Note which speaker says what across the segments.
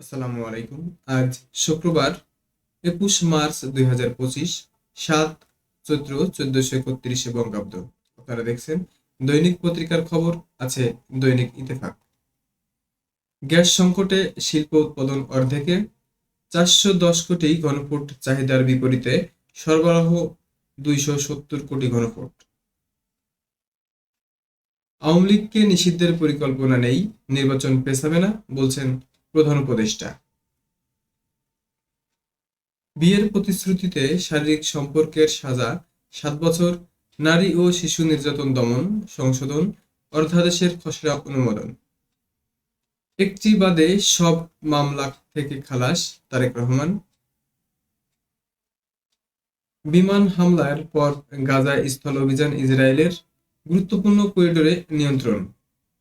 Speaker 1: আসসালামু আলাইকুম। আজ শুক্রবার, একুশ মার্চ দুই হাজার পঁচিশ, সাত চৈত্র চোদ্দশো একত্রিশে বঙ্গাব্দ। আপনারা দেখছেন দৈনিক পত্রিকার খবর, আছে দৈনিক ইতেফাক গ্যাস সংকটে শিল্প উৎপাদন অর্ধেকে, চারশো দশ কোটি ঘনফুট চাহিদার বিপরীতে সরবরাহ দুইশো সত্তর কোটি ঘনফুট। আওয়ামী লীগকে নিষিদ্ধের পরিকল্পনা নেই, নির্বাচন পেছাবে না, বলছেন প্রধান উপদেষ্টা। বিয়ের প্রতিশ্রুতিতে শারীরিক সম্পর্কের সাজা, সাত বছর, নারী ও শিশু নির্যাতন দমন, সংশোধন অর্ধাদেশের খসড়া অনুমোদন। একটি বাদে সব মামলা থেকে খালাস তারেক রহমান। বিমান হামলার পর গাজা স্থল অভিযান ইসরায়েলের গুরুত্বপূর্ণ করিডোরে নিয়ন্ত্রণ।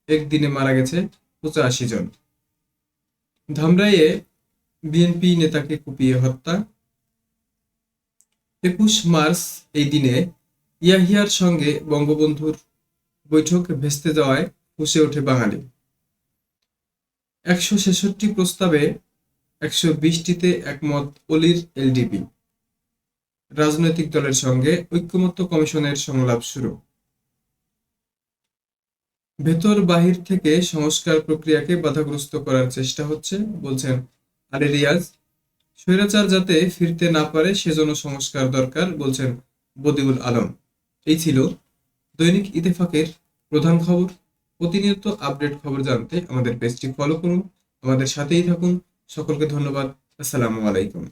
Speaker 1: একদিনে মারা গেছে পঁচাশি জন। ধামরাইয়ে বিএনপি নেতাকে কুপিয়ে হত্যা। একুশ মার্চ এই দিনে ইয়াহিয়ার সঙ্গে বঙ্গবন্ধুর বৈঠক ভেস্তে যাওয়ায় ফুসে ওঠে বাঙালি। একশো ছেষট্টি প্রস্তাবে একশো বিশটিতে একমত অলির এলডিপি। রাজনৈতিক দলের সঙ্গে ঐক্যমত্য কমিশনের সংলাপ শুরু। ভেতর বাহির থেকে সংস্কার প্রক্রিয়াকে বাধাগ্রস্ত করার চেষ্টা হচ্ছে, বলছেন আলী রিয়াজ। স্বৈরাচার যাতে ফিরতে না পারে, সেজন্য সংস্কার দরকার, বলছেন বদিউল আলম। এই ছিল দৈনিক ইতেফাকের প্রধান খবর। প্রতিনিয়ত আপডেট খবর জানতে আমাদের পেজটি ফলো করুন। আমাদের সাথেই থাকুন। সকলকে ধন্যবাদ। আসসালামু আলাইকুম।